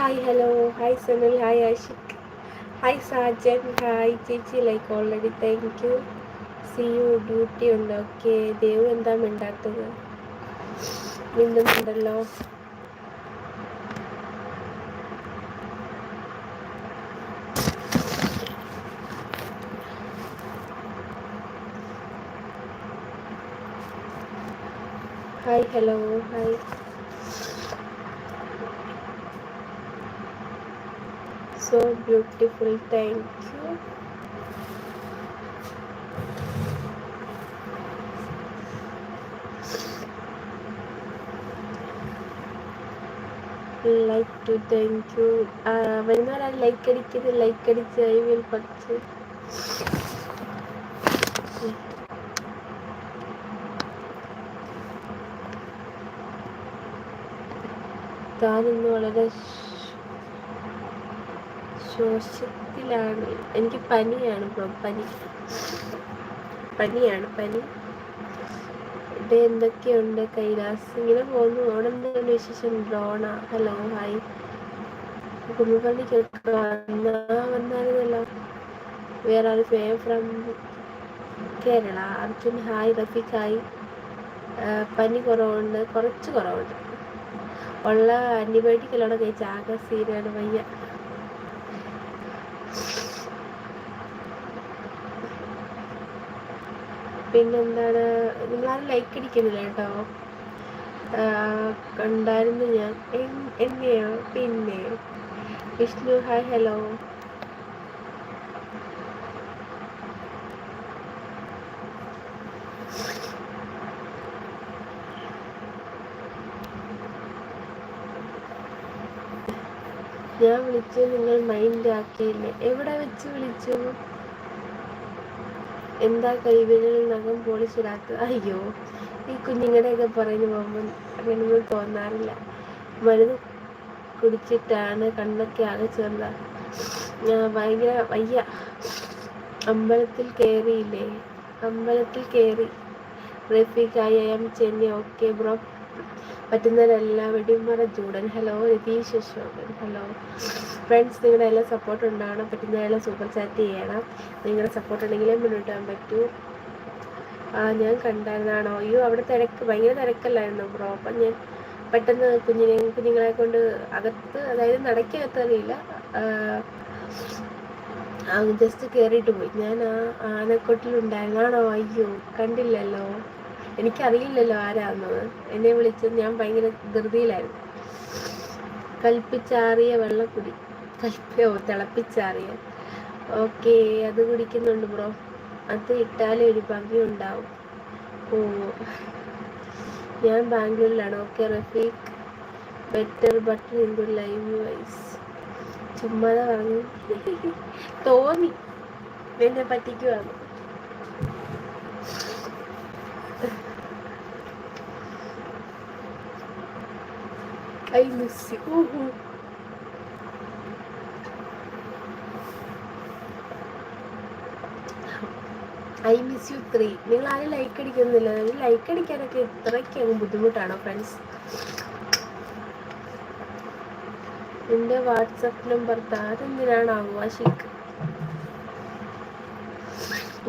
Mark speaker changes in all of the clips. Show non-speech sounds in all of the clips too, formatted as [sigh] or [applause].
Speaker 1: Hi hello hi Sanal hi Ashiq hi Sajan hi ചേച്ചി like already thank you see you duty ഉണ്ട്. Okay ദൈവം എന്താ മിണ്ടാത്തത്? മിണ്ടുന്നുണ്ടല്ലോ hi hello hi so beautiful thank you. Like to thank you വരുന്നവരാണ് like അടിക്കുന്നത് like അടിച്ച് I will purchase താനിന്ന് വളരെ ശ്വാസത്തിലാണ് എനിക്ക് പനിയാണ് ബ്രോ. പനി. പനിയാണ് പനി. ഇവിടെ എന്തൊക്കെയുണ്ട്? കൈലാസ് ഇങ്ങനെ പോകുന്നു. അവിടെ എന്തെങ്കിലും വിശേഷം? ഡ്രോണ. Hello hi. കുമ്മിപ്പള്ളി കേൾക്കുക വേറെ ആൾ fame from Kerala. Arjun hi Rafeeq hi. പനി കുറവുണ്ട്. കുറച്ച് കുറവുണ്ട്. ഉള്ള ആന്റിബയോട്ടിക് എല്ലാം കഴിച്ച ആകെ സീനാണ് വയ്യ. പിന്നെന്താണ് നിങ്ങളാരും ലൈക്ക് അടിക്കുന്നില്ല കേട്ടോ. കണ്ടായിരുന്നു ഞാൻ. എന്നെയോ? പിന്നെ. വിഷ്ണു ഹായ് ഹലോ ഞാൻ വിളിച്ചു നിങ്ങൾ മൈൻഡ് ആക്കിയില്ലേ? എവിടെ വെച്ച് വിളിച്ചു? എന്താ കൈവിരൽ നഖം പൊളിച്ചിടാത്ത അയ്യോ ഈ കുഞ്ഞുങ്ങളുടെയൊക്കെ പറഞ്ഞു പോകുമ്പോൾ അങ്ങനെയൊന്നും തോന്നാറില്ല. മരുന്ന് കുടിച്ചിട്ടാണ് കണ്ണൊക്കെ ആകെ ചെറുത ഭയങ്കര വയ്യ. അമ്പലത്തിൽ കയറിയില്ലേ? അമ്പലത്തിൽ കയറി. Rafeeq I am Chennai okay bro. പറ്റുന്നവരെല്ലാം പറ ചൂടൻ hello Ratheesh Ashokan hello. Friends നിങ്ങളുടെ എല്ലാം സപ്പോർട്ട് ഉണ്ടാവണം. പറ്റുന്നവരെല്ലാം സൂപ്പർ ചാറ്റ് ചെയ്യണം. നിങ്ങളുടെ സപ്പോർട്ട് ഉണ്ടെങ്കിലേ മുന്നോട്ട് പോകാൻ പറ്റൂ. ആ ഞാൻ കണ്ടായിരുന്നാണോ? അയ്യോ അവിടെ തിരക്ക്. ഭയങ്കര തിരക്കല്ലായിരുന്നു ബ്രോ അപ്പം ഞാൻ പെട്ടെന്ന് കുഞ്ഞിനെ കുഞ്ഞുങ്ങളെ കൊണ്ട് അകത്ത് അതായത് നടക്കകത്ത് അറിയില്ല ജസ്റ്റ് കയറിയിട്ട് പോയി. ഞാൻ ആ ആനക്കൊട്ടിലുണ്ടായിരുന്നാണോ? അയ്യോ കണ്ടില്ലല്ലോ. എനിക്കറിയില്ലല്ലോ ആരാന്നത് എന്നെ വിളിച്ചത് ഞാൻ ഭയങ്കര ധൃതിയിലായിരുന്നു. കൽപ്പിച്ചാറിയ വെള്ളക്കുടി. കൽപ്പിയോ തിളപ്പിച്ചാറിയ. ഓക്കെ അത് കുടിക്കുന്നുണ്ട് ബ്രോ. അത് ഇട്ടാലേ ഒരു ഭംഗി ഉണ്ടാവും. ഓ ഞാൻ ബാംഗ്ലൂരിലാണ്. Okay Rafeeq. Better butter in the live wise ചുമ്മാതെ പറഞ്ഞു. തോന്നി. എന്നെ പറ്റിക്കുവാണ് I miss you. I miss you three നിങ്ങൾ ആരും ലൈക്ക് അടിക്കുന്നില്ല? ലൈക്ക് അടിക്കാനൊക്കെ ഇത്രയ്ക്ക് അങ്ങ് ബുദ്ധിമുട്ടാണോ ഫ്രണ്ട്സ് എന്റെ വാട്സപ്പ് നമ്പർ താരെന്തിനാണ് ആവാശിക്ക്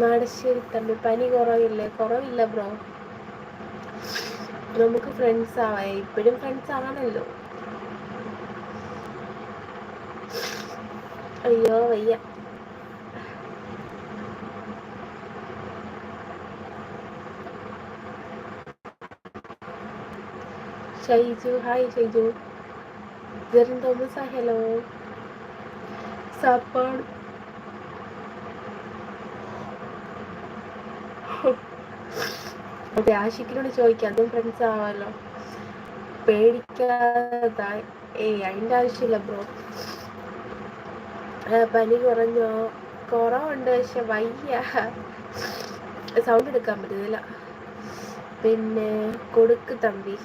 Speaker 1: നാടശ്ശേരി തമ്മിൽ പനി കുറവില്ലേ? കുറവില്ല ബ്രോ നമുക്ക് ഫ്രണ്ട്സ് ആവാം ഇപ്പോഴും ഫ്രണ്ട്സ് ആണല്ലോ അയ്യോ വയ്യ. ഷൈജു ഹായ് ഷൈജു. ജെറിൻ തോമസ് ഹലോ സാപ്പാട്. അതെ ആഷിക്കിനോട് ചോദിക്കാം അതും ഫ്രണ്ട്സ് ആവാമല്ലോ പേടിക്കാതെ ഏയ് അതിന്റെ ആവശ്യമില്ല ബ്രോ പനി കുറഞ്ഞോ? കുറവുണ്ട് പക്ഷെ വയ്യ. സൗണ്ട് എടുക്കാൻ പറ്റുന്നില്ല പിന്നെ കൊടുക്ക് തമ്പി.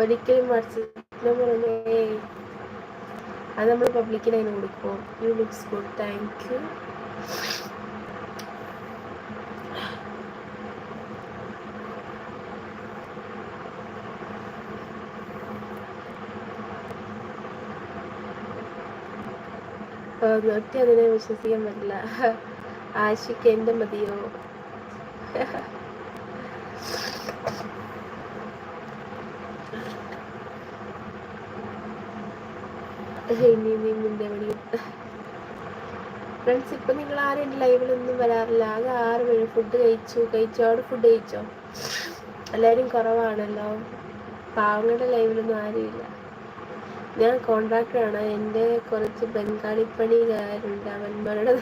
Speaker 1: ഒരിക്കലും വാട്സപ്പിൽ പറഞ്ഞേ അത് നമ്മൾ പബ്ലിക്കിനെ കൊടുക്കും you looks good thank you ഒറ്റ അതിനെ വിശ്വസിക്കാൻ പറ്റില്ല. ആശിക്ക് എന്റെ മതിയോ? ഇനി നീ മുന്നേ മണി ഫ്രണ്ട്സ് ഇപ്പം നിങ്ങൾ ആരും എന്റെ ലൈവിലൊന്നും വരാറില്ല. ആകെ ആറ് പേര് ഫുഡ് കഴിച്ചു. കഴിച്ചോ. അവിടെ ഫുഡ് കഴിച്ചോ? എല്ലാവരും കുറവാണല്ലോ. പാവങ്ങളുടെ ലൈവിലൊന്നും ആരുമില്ല ഞാൻ കോൺട്രാക്ടറാണ് എന്റെ കുറച്ച് ബംഗാളി പണികാരുണ്ട് അവന്മാരുടെ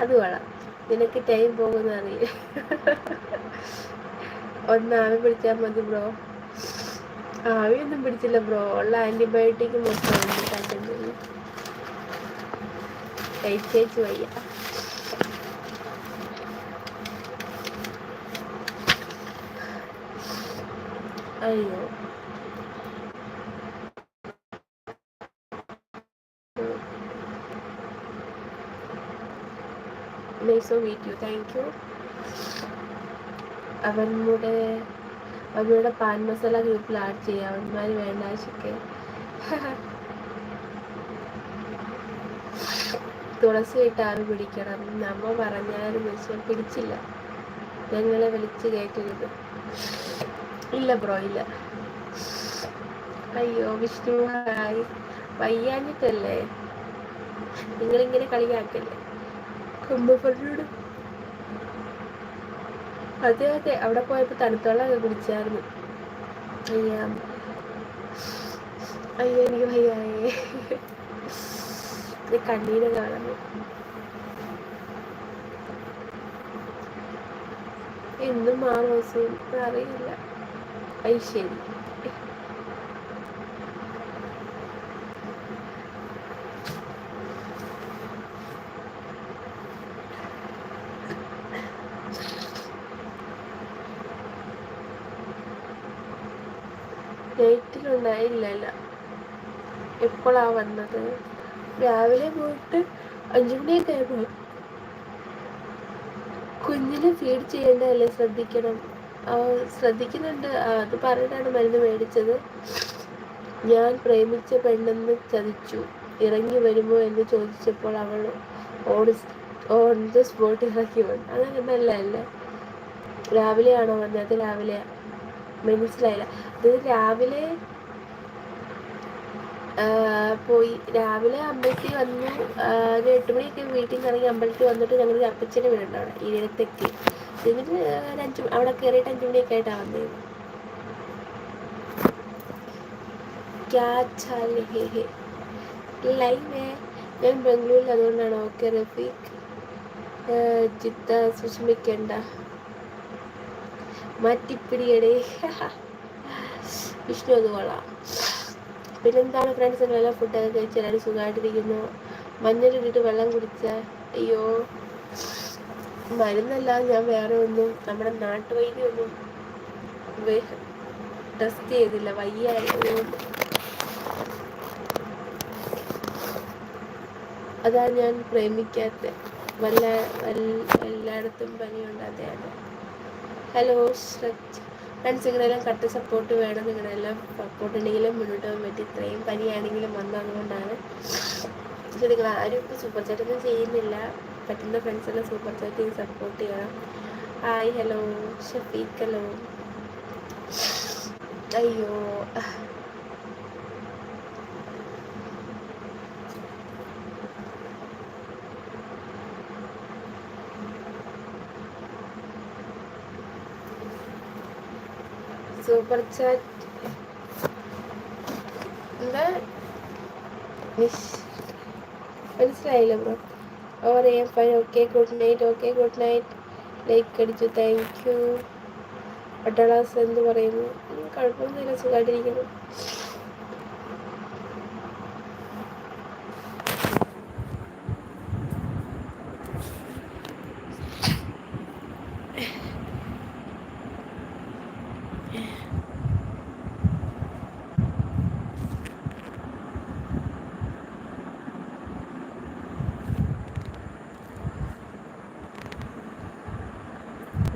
Speaker 1: അത് കൊള്ളാം. നിനക്ക് ടൈം പോകുന്ന അറിയില്ല. ഒന്ന് ആവി പിടിച്ചാൽ മതി ബ്രോ ആവിയൊന്നും പിടിച്ചില്ല ബ്രോ ഉള്ള ആന്റിബയോട്ടിക് മൊത്തം കഴിച്ചേച്ച് വയ്യ. അയ്യോ. Nice meet you thank you അവരുടെ അവരുടെ പാൻ മസാല ഗ്രൂപ്പിൽ ആഡ് ചെയ്യാം. അവന്മാർ വേണ്ട ആശയ്ക്ക് തുളസി ഇട്ട് ആറ് പിടിക്കണം. നമ്മ പറഞ്ഞാലും പക്ഷെ പിടിച്ചില്ല. ഞങ്ങളെ വിളിച്ച് കേട്ടരുത് ഇല്ല ബ്രോ ഇല്ല. അയ്യോ വിഷ്ണു ഹായ്. വയ്യാഞ്ഞിട്ടല്ലേ? നിങ്ങളിങ്ങനെ കളിയാക്കല്ലേ? കുമ്പപ്പള്ളിയോട് അതെ അതെ. അവിടെ പോയപ്പോൾ തണുത്തോളൊക്കെ കുടിച്ചായിരുന്നു. അയ്യാ. അയ്യോ എനിക്ക് ഭയ്യായേ കണ്ണീര് കാണുന്നു. എന്നും ദിവസവും അറിയില്ല. ഐ ശരി. നൈറ്റിലുണ്ടായില്ല എപ്പോഴാ വന്നത്. രാവിലെ പോയിട്ട് അഞ്ചു മണിയൊക്കെ ആയപ്പോ കുഞ്ഞിനെ ഫീഡ് ചെയ്യേണ്ടതല്ലേ ശ്രദ്ധിക്കണം. ശ്രദ്ധിക്കുന്നുണ്ട്. അത് പറഞ്ഞിട്ടാണ് മരുന്ന് മേടിച്ചത്. ഞാൻ പ്രേമിച്ച പെണ്ണെന്ന് ചതിച്ചു. ഇറങ്ങി വരുമോ എന്ന് ചോദിച്ചപ്പോൾ അവൾ ഓൺ ഓൺ ദ സ്പോട്ട് ഇറക്കി വന്നു. അങ്ങനെ നല്ലതല്ലേ? രാവിലെയാണോ വന്നത്? രാവിലെ മനസ്സിലായില്ല. അത് രാവിലെ പോയി. രാവിലെ അമ്പലത്തിൽ വന്നു. ഒരു എട്ട് മണിയൊക്കെ വീട്ടിൽ നിന്ന് ഇറങ്ങി അമ്പലത്തിൽ വന്നിട്ട് ഞങ്ങൾ അപ്പച്ചന്റെ വീടുണ്ട് അവിടെ ഈരത്തെത്തി എന്നിട്ട് ഒരു അഞ്ച് അവിടെ കയറിയിട്ട് അഞ്ച് മണിയൊക്കെ ആയിട്ടാണ് വന്നത്. ഞാൻ ബംഗളൂരിൽ അതുകൊണ്ടാണ്. ഓക്കെ റഫീഖ്. ചിത്ത സുഷമിക്കണ്ട മാറ്റിപ്പിടിയടേ. [laughs] വിഷ്ണു അത് കൊള്ളാം. പിന്നെന്താണ് ഫ്രണ്ട്സ് നിങ്ങളെല്ലാം ഫുഡൊക്കെ കഴിച്ച് എല്ലാവരും സുഖമായിട്ടിരിക്കുന്നു മഞ്ഞളിട്ടിട്ട് വെള്ളം കുടിച്ച. അയ്യോ. മരുന്നല്ല ഞാൻ വേറെ ഒന്നും നമ്മുടെ നാട്ടുവൈദ്യമൊന്നും ടെസ്റ്റ് ചെയ്തില്ല. വയ്യായതുകൊണ്ട് അതാ ഞാൻ പ്രേമിക്കാത്ത. വല്ല എല്ലായിടത്തും പനിയുണ്ട് ഹലോ ശ്രദ്ധ ഫ്രണ്ട്സ് നിങ്ങളെല്ലാം കട്ട് സപ്പോർട്ട് വേണം നിങ്ങളെല്ലാം സപ്പോർട്ട് ഉണ്ടെങ്കിലും മുന്നോട്ട് പോകാൻ പറ്റി ഇത്രയും പനിയാണെങ്കിലും വന്നതുകൊണ്ടാണ്. പക്ഷെ നിങ്ങൾ ആരും ഇപ്പോൾ സൂപ്പർ ചാറ്റൊന്നും ചെയ്യുന്നില്ല. പറ്റുന്ന ഫ്രണ്ട്സെല്ലാം സൂപ്പർ ചാറ്റ് ചെയ്ത് സപ്പോർട്ട് ചെയ്യണം. ഹായ് ഹലോ ഷഫീഖ് ഹലോ അയ്യോ. സൂപ്പർ ചാറ്റ് എന്താ? മനസ്സിലായില്ല bro or M fine okay good night okay good night like അടിച്ചു. താങ്ക് യു അഡളാസ് എന്ത് പറയുന്നു. കുഴപ്പമൊന്നുമില്ല. സുഖമായിട്ടിരിക്കുന്നു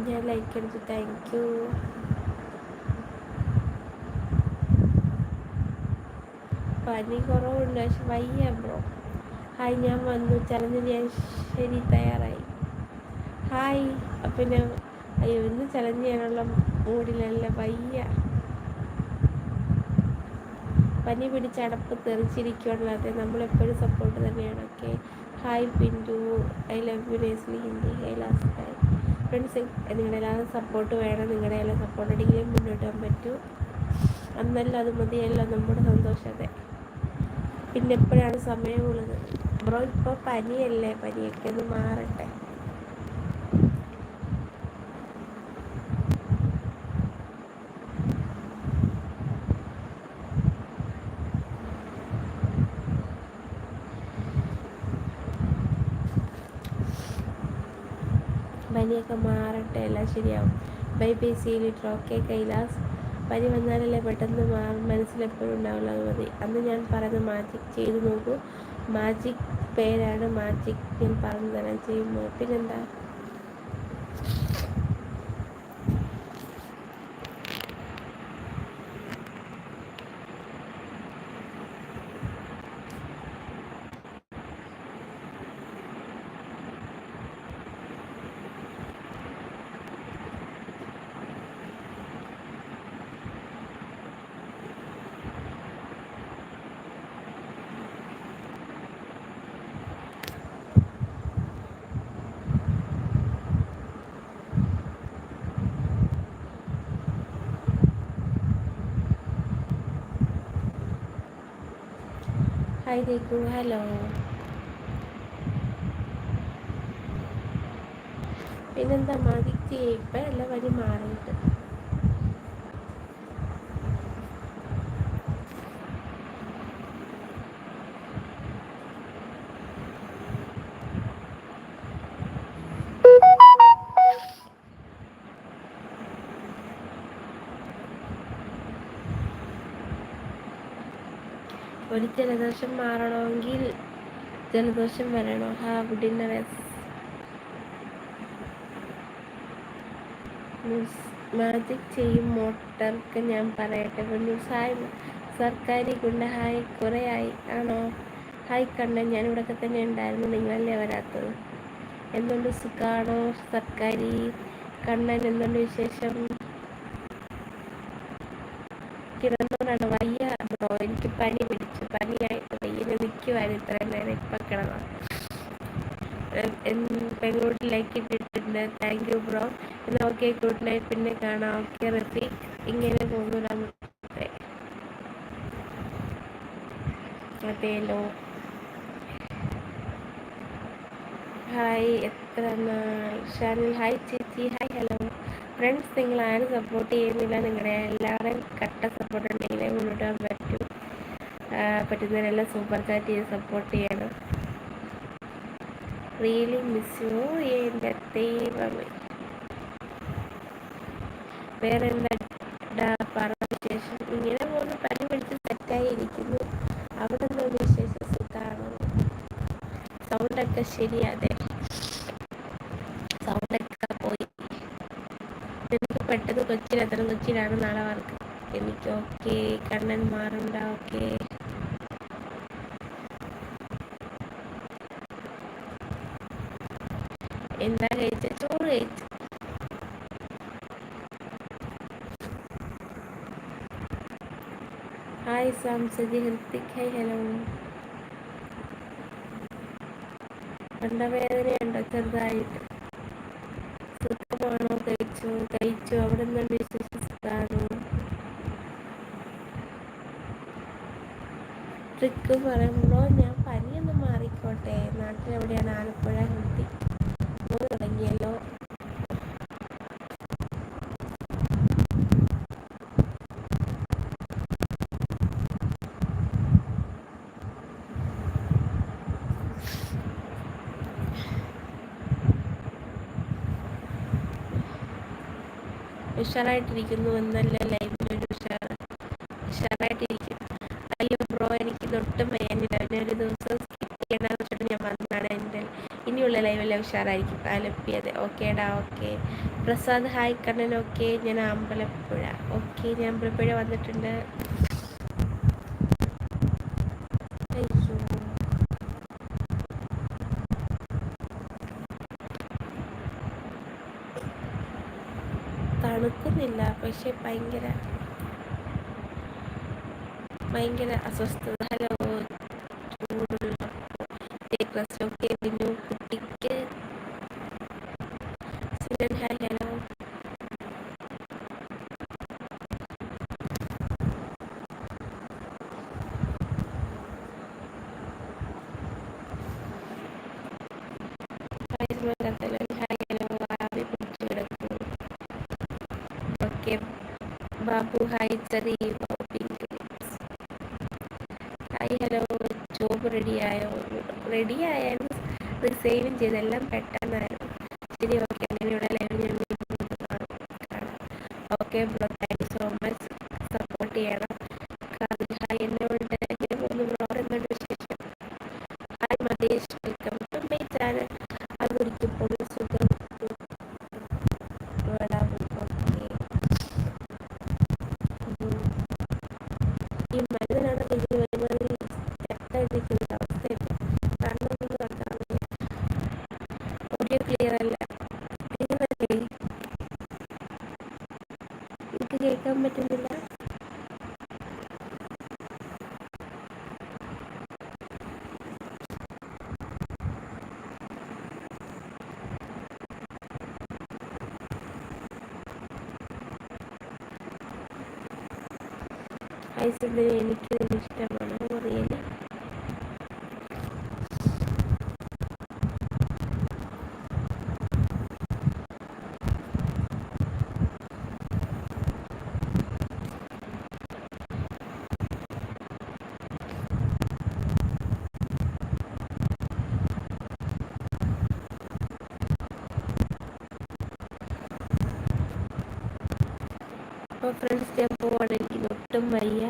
Speaker 1: ഞാൻ ലൈക്ക് അടിച്ചു താങ്ക് യു പനി കുറവുണ്ട് പക്ഷെ വയ്യ ബ്രോ. ഹായ് ഞാൻ വന്നു. ചലഞ്ച് ചെയ്യാൻ ശരി തയ്യാറായി. ഹായ്. അപ്പം ഞാൻ അയ്യോ ഇന്ന് ചലഞ്ച് ചെയ്യാനുള്ള മൂഡിലല്ല വയ്യ. പനി പിടിച്ച് അടപ്പ് തെറിച്ചിരിക്കുകയല്ലാതെ നമ്മളെപ്പോഴും സപ്പോർട്ട് തന്നെയാണ് okay hi Pintu I love you Nesli Hindi. Hi last friends നിങ്ങളുടെ എല്ലാവരും സപ്പോർട്ട് വേണം. നിങ്ങളുടെ എല്ലാം സപ്പോർട്ട് ഉണ്ടെങ്കിലും മുന്നോട്ട് പോകാൻ പറ്റൂ. അന്നല്ല അത് മതിയല്ല നമ്മുടെ സന്തോഷത്തെ. പിന്നെ എപ്പോഴാണ് സമയമുള്ളത്? ബ്രോ ഇപ്പോൾ പനിയല്ലേ? പനിയൊക്കെ ഒന്ന് മാറട്ടെ. പനിയൊക്കെ മാറട്ടെ എല്ലാം ശരിയാവും. Bye bye see later. Okay Kailas. പനി വന്നാലല്ലേ പെട്ടെന്ന് മാറും മനസ്സിലെപ്പോഴും ഉണ്ടാവില്ല അത് മതി. അന്ന് ഞാൻ പറയുന്നത് മാജിക് ചെയ്തു നോക്കൂ. മാജിക് പേരാണ് മാജിക് ഞാൻ പറഞ്ഞു തരാൻ ചെയ്യുമ്പോൾ പിന്നെന്താ? ഹായ് ദേക്കു ഹലോ പിന്നെന്താ മതിക്ക് ഇപ്പം എല്ലാ വഴി മാറിയിട്ട്. ഒരു ജലദോഷം മാറണമെങ്കിൽ ജലദോഷം വരണോ. ഹാവ് ഡിന്നർ മാജിക് ചെയ്യും മോട്ടർക്ക് ഞാൻ പറയട്ടെ. ഹായ് സർക്കാരി ഗുണ്ട. ഹായ് കുറേ ആയി. ആണോ? ഹായ് കണ്ണൻ. ഞാൻ ഇവിടെയൊക്കെ തന്നെ ഉണ്ടായിരുന്നു. നിങ്ങളല്ലേ വരാത്തത്? എന്തുകൊണ്ട് സുഖാണോ സർക്കാരി? കണ്ണൻ എന്തുകൊണ്ട് വിശേഷം? കിടന്നോണ്ടാണ് വയ്യ. എനിക്ക് പനി പിടിച്ചു. പനിയായിട്ട് പയ്യനെ നിൽക്കുവായിരുന്നു ഇത്രയും നേരം ഇപ്പം കിടന്നു പെങ്ങളോട്ടിലേക്ക് ഇട്ടിട്ടുണ്ട്. താങ്ക് യു ബ്രോ എന്നാൽ ഓക്കെ ഗുഡ് നൈറ്റ് പിന്നെ കാണാം. ഓക്കെ റഫി. ഇങ്ങനെ പോകുന്നു നമ്മുടെ അതേലോ ഹായ് എത്ര ഷാനിൽ ഹായ് ചേച്ചി. ഹായ് ഹലോ ഫ്രണ്ട്സ് നിങ്ങൾ ആരും സപ്പോർട്ട് ചെയ്യുന്നില്ല. നിങ്ങളുടെ എല്ലാവരും കട്ട സപ്പോർട്ട് ഉണ്ടെങ്കിൽ മുന്നോട്ട് പറ്റുന്നവരെല്ലാം സൂപ്പർ ചാറ്റ് ചെയ്ത് സപ്പോർട്ട് ചെയ്യണം. റിയലി മിസ് യു എന്റെ ദൈവമേ. വേറെ എന്താ പറഞ്ഞ വിശേഷം. ഇങ്ങനെ പോകുന്ന പനി പിടിച്ച് സെറ്റായി ഇരിക്കുന്നു അവിടെ നിന്ന് വിശേഷം? സുഖമാണ് സൗണ്ടൊക്കെ ശരിയാതെ. സൗണ്ടൊക്കെ പോയി. എനിക്ക് പെട്ടെന്ന് കൊച്ചിയിൽ എത്ര കൊച്ചിയിലാണ് നാളെ വർക്ക് എനിക്ക് ഓക്കെ കണ്ണൻ മാറുണ്ട ഓക്കെ എന്താ കഴിച്ച ചോറ് കഴിച്ചു hi Samsaji Hrithik hi hello തൊണ്ടവേദനയുണ്ടോ ചെറുതായിട്ട്. സുഖമാണോ കഴിച്ചു? കഴിച്ചു? അവിടെ നിന്ന് വിശേഷിച്ചാണോ ട്രിക്ക് പറയുമ്പോൾ ഞാൻ പനിയൊന്ന് മാറിക്കോട്ടെ. നാട്ടിലെവിടെയാണ്? ആലപ്പുഴ ഉഷാറായിട്ടിരിക്കുന്നു എന്നല്ല ലൈവിലൊരു ഉഷാർ ഉഷാറായിട്ടിരിക്കുന്നു അയ്യോ ബ്രോ എനിക്ക് ഒട്ടും വയ്യാനില്ല പിന്നെ ഒരു ദിവസം സ്കിപ്പ് ചെയ്യണമെന്ന് വെച്ചിട്ട് ഞാൻ വന്നതാണ് എന്റെ ഇനിയുള്ള ലൈവല്ല ഉഷാറായിരിക്കും. ആലപ്പിയത് ഓക്കേടാ okay Prasad hi Kannan okay ഞാൻ അമ്പലപ്പുഴ. ഓക്കെ ഞാൻ അമ്പലപ്പുഴ വന്നിട്ടുണ്ട്. തണുക്കുന്നില്ല. പക്ഷെ ഭയങ്കര ഭയങ്കര അസ്വസ്ഥത. ഹലോ ചൂടുള്ള ഒക്കെ ബിനു കുട്ടിക്ക് Sinan hi hello hi hello ആവി പിടിച്ചു കിടക്കുന്നു okay Babu hi Cherry hi hello job റെഡിയായോ റെഡിയായാലും റിസൈനും ചെയ്തെല്ലാം പെട്ടെന്നായിരുന്നു കേൾക്കാൻ പറ്റുന്നില്ല. എനിക്ക് ഇഷ്ടമാണ് റിയലി അപ്പോൾ ഫ്രണ്ട്സ് ഞാൻ പോവാണ് എനിക്ക് ഒട്ടും വയ്യ.